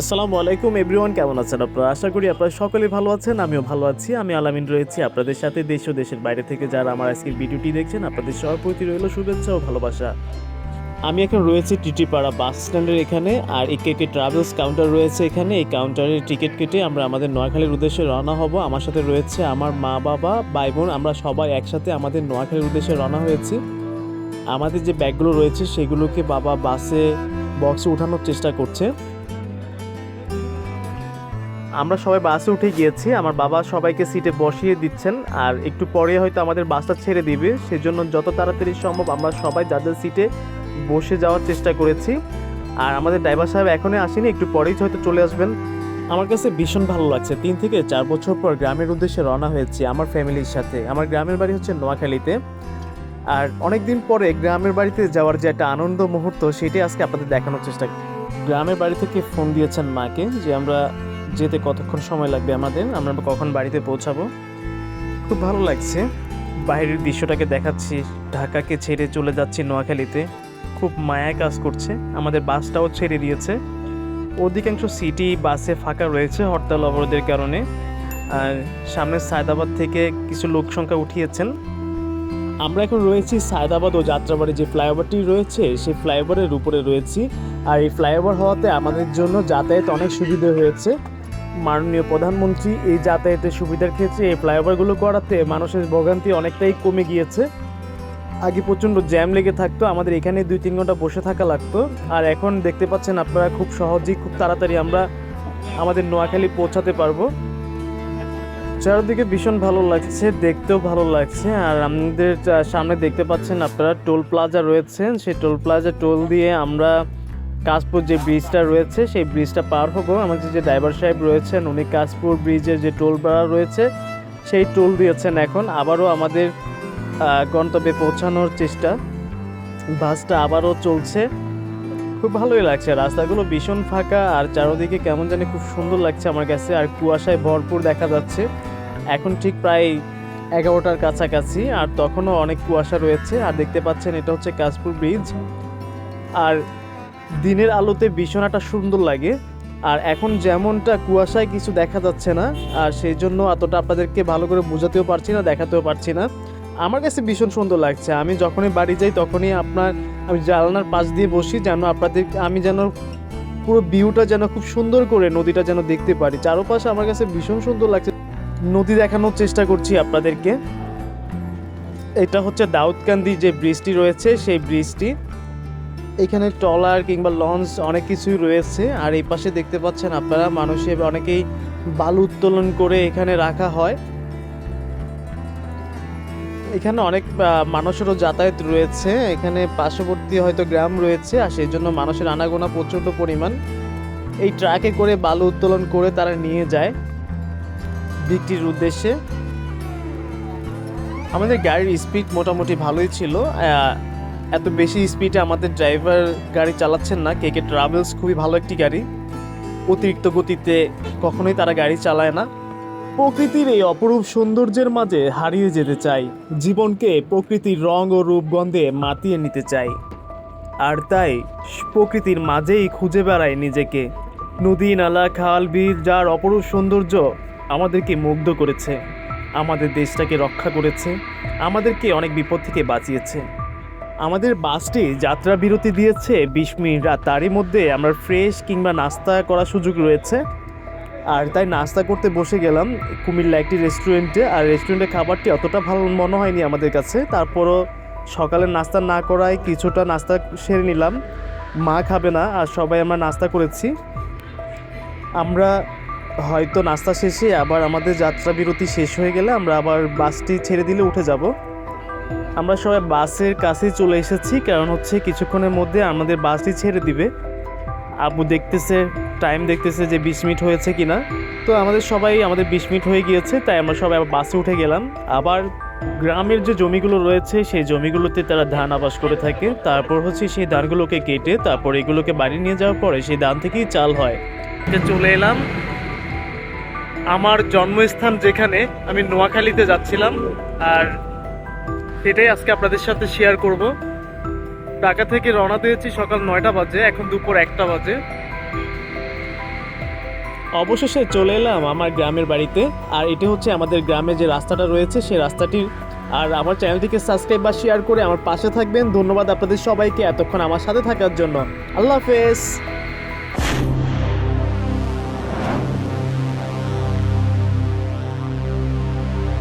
আসসালামু আলাইকুম এভরিওয়ান, কেমন আছেন আপনারা? আশা করি আপনারা সকলেই ভালো আছেন, আমিও ভালো আছি, আমি আলামিন রয়েছি আপনাদের সাথে দেশ ও দেশের বাইরে থেকে যারা আমার আজকের ভিডিওটি দেখছেন, আপনাদের সবার প্রতি রইল শুভেচ্ছা ও ভালোবাসা। আমি এখন রয়েছি টিটিপাড়া বাস স্ট্যান্ডের এখানে, আর এই কেটে ট্রাভেলস কাউন্টার রয়েছে এখানে। এই কাউন্টারের টিকিট কেটে আমরা আমাদের নোয়াখালীর উদ্দেশ্যে রওনা হব। আমার সাথে রয়েছে আমার মা, বাবা ভাই বোন আমরা সবাই একসাথে আমাদের নোয়াখালীর উদ্দেশ্যে রওনা হয়েছি। আমাদের যে ব্যাগগুলো রয়েছে, সেগুলোকে বাবা বাসে, বক্সে ওঠানোর চেষ্টা করছে। আমরা সবাই বাসে উঠে গিয়েছি, আমার বাবা সবাইকে সিটে বসিয়ে দিচ্ছেন, আর একটু পরে হয়তো আমাদের বাসটা ছেড়ে দিবে, সেজন্য যত তাড়াতাড়ি সম্ভব আমরা সবাই যাদের সিটে বসে যাওয়ার চেষ্টা করেছি। আর আমাদের ড্রাইভার সাহেব এখনই আসেনি, একটু পরেই হয়তো চলে আসবেন। আমার কাছে ভীষণ ভালো লাগছে। তিন থেকে চার বছর পর গ্রামের উদ্দেশ্যে রওনা হয়েছে আমার ফ্যামিলির সাথে। আমার গ্রামের বাড়ি হচ্ছে নোয়াখালীতে। আর অনেক দিন পরে গ্রামের বাড়িতে যাওয়ার যে একটা আনন্দ মুহূর্ত, সেটাই আজকে আপনাদের দেখানোর চেষ্টা। গ্রামের বাড়ি থেকে ফোন দিয়েছেন মাকে যে আমরা যেতে কতক্ষণ সময় লাগবে আমাদের? আমরা কখন বাড়িতে পৌঁছাবো? খুব ভালো লাগছে। বাইরের দৃশ্যটাকে দেখাচ্ছি, ঢাকাকে ছেড়ে চলে যাচ্ছি নোয়াখালীতে। খুব মায়া কাজ করছে। আমাদের বাসটাও ছেড়ে দিয়েছে। অধিকাংশ সিটি বাসে ফাঁকা রয়েছে হরতাল অবরোধের কারণে। আর সামনে সায়দাবাদ থেকে কিছু লোক সংখ্যা উঠিয়েছেন। আমরা এখন রয়েছি সায়দাবাদ ও যাত্রাবাড়ি যে ফ্লাইওভারটি রয়েছে, সেই ফ্লাইওভারের উপরে রয়েছি। আর এই ফ্লাইওভার হওয়াতে আমাদের জন্য যাতায়াত অনেক সুবিধা হয়েছে। মাননীয় প্রধানমন্ত্রী এই যাতায়াতের সুবিধার ক্ষেত্রে এই ফ্লাইওভারগুলো করাতে মানুষের ভোগান্তি অনেকটাই কমে গিয়েছে। আগে প্রচণ্ড জ্যাম লেগে থাকতো, আমাদের এখানে দুই তিন ঘণ্টা বসে থাকা লাগতো। আর এখন দেখতে পাচ্ছেন আপনারা খুব সহজেই, খুব তাড়াতাড়ি আমরা আমাদের নোয়াখালী পৌঁছাতে পারব। চারিদিকে ভীষণ ভালো লাগছে, দেখতেও ভালো লাগছে। আর আমাদের সামনে দেখতে পাচ্ছেন আপনারা টোল প্লাজা রয়েছেন। সেই টোল প্লাজা টোল দিয়ে আমরা কাশপুর যে ব্রিজটা রয়েছে, সেই ব্রিজটা পার হব। আমাদের যে ড্রাইভার সাহেব রয়েছেন, উনি কাশপুর ব্রিজের যে টোল ভাড়া রয়েছে, সেই টোল দিয়েছেন এখন। আবারও আমাদের গন্তব্যে পৌঁছানোর চেষ্টা। বাসটা আবারও চলছে। খুব ভালোই লাগছে। রাস্তাগুলো ভীষণ ফাঁকা, আর চারোদিকে কেমন জানি খুব সুন্দর লাগছে আমার কাছে। আর কুয়াশায় ভরপুর দেখা যাচ্ছে। এখন ঠিক প্রায় এগারোটার কাছাকাছি, আর তখনও অনেক কুয়াশা রয়েছে। আর দেখতে পাচ্ছেন, এটা হচ্ছে কাশপুর ব্রিজ। আর দিনের আলোতে একটা সুন্দর লাগে, আর এখন যেমনটা কুয়াশায় কিছু দেখা যাচ্ছে না, আর সেই জন্য এতটা আপনাদেরকে ভালো করে বোঝাতেও পারছি না, দেখাতেও পারছি না। আমার কাছে ভীষণ সুন্দর লাগছে। আমি যখনই বাড়ি যাই তখনই আপনার, আমি জানলার পাশ দিয়ে বসি যেন আপনাদের, আমি যেন পুরো ভিউটা যেন খুব সুন্দর করে নদীটা যেন দেখতে পারি। চারপাশে আমার কাছে ভীষণ সুন্দর লাগছে। নদী দেখানোর চেষ্টা করছি আপনাদেরকে। এটা হচ্ছে দাউদকান্দি যে ব্রিজটি রয়েছে, সেই ব্রিজটি। এখানে ট্রলার কিংবা লঞ্চ অনেক কিছুই রয়েছে। আর এই পাশে দেখতে পাচ্ছেন আপনারা মানুষের অনেকেই বালু উত্তোলন করে এখানে রাখা হয়। এখানে অনেক মানুষেরও যাতায়াত রয়েছে। এখানে পার্শ্ববর্তী হয়তো গ্রাম রয়েছে, আর সেই জন্য মানুষের আনাগোনা প্রচণ্ড পরিমাণ। এই ট্রাকে করে বালু উত্তোলন করে তারা নিয়ে যায় বিক্রির উদ্দেশ্যে। আমাদের গাড়ির স্পিড মোটামুটি ভালোই ছিল এত বেশি স্পিডে আমাদের ড্রাইভার গাড়ি চালাচ্ছেন না। কে কে ট্রাভেলস খুবই ভালো একটি গাড়ি। অতিরিক্ত গতিতে কখনোই তারা গাড়ি চালায় না। প্রকৃতির এই অপরূপ সৌন্দর্যের মাঝে হারিয়ে যেতে চাই। জীবনকে প্রকৃতির রং ও রূপগন্ধে মাতিয়ে নিতে চাই। আর তাই প্রকৃতির মাঝেই খুঁজে বেড়াই নিজেকে। নদী, নালা, খাল বিল যার অপরূপ সৌন্দর্য আমাদেরকে মুগ্ধ করেছে। আমাদের দেশটাকে রক্ষা করেছে। আমাদেরকে অনেক বিপদ থেকে বাঁচিয়েছে। আমাদের বাসটি যাত্রা বিরতি দিয়েছে, বিশ মিনিট। আর তারই মধ্যে আমরা ফ্রেশ কিংবা নাস্তা করার সুযোগ রয়েছে। আর তাই নাস্তা করতে বসে গেলাম কুমিল্লা একটি রেস্টুরেন্টে। আর রেস্টুরেন্টের খাবারটি অতটা ভালো মনে হয়নি আমাদের কাছে। তারপরও সকালে নাস্তা না করায় কিছুটা নাস্তা সেরে নিলাম। মা খাবে না, আর সবাই আমরা নাস্তা করেছি। আমরা হয়তো নাস্তা শেষে আবার আমাদের যাত্রা বিরতি শেষ হয়ে গেলে আমরা আবার বাসটি ছেড়ে দিলে উঠে যাব। আমরা সবাই বাসের কাছেই চলে এসেছি, কারণ হচ্ছে কিছুক্ষণের মধ্যে আমাদের বাসটি ছেড়ে দিবে। আব্বু দেখতেছে টাইম দেখতেছে যে বিশ মিনিট হয়েছে কিনা। তো আমাদের সবাই, আমাদের বিশ মিনিট হয়ে গিয়েছে, তাই আমরা সবাই আবার বাসে উঠে গেলাম। আবার গ্রামের যে জমিগুলো রয়েছে, সেই জমিগুলোতে তারা ধান আবাস করে থাকে। তারপর হচ্ছে সেই ধানগুলোকে কেটে, তারপর এগুলোকে বাড়ি নিয়ে যাওয়ার পরে সেই ধান থেকেই চাল হয়। চলে এলাম। আমার জন্মস্থান যেখানে, আমি নোয়াখালীতে যাচ্ছিলাম। আর সেটাই আজকে আপনাদের সাথে শেয়ার করব। ঢাকা থেকে রওনা দিয়েছি সকাল নয়টা বাজে, এখন দুপুর একটা বাজে। অবশেষে চলে এলাম আমার গ্রামের বাড়িতে, আর এটা হচ্ছে আমাদের গ্রামে যে রাস্তাটা রয়েছে, সেই রাস্তাটির। আর আমার চ্যানেলটিকে সাবস্ক্রাইব বা শেয়ার করে আমার পাশে থাকবেন। ধন্যবাদ আপনাদের সবাইকে এতক্ষণ আমার সাথে থাকার জন্য। আল্লাহ হাফেজ।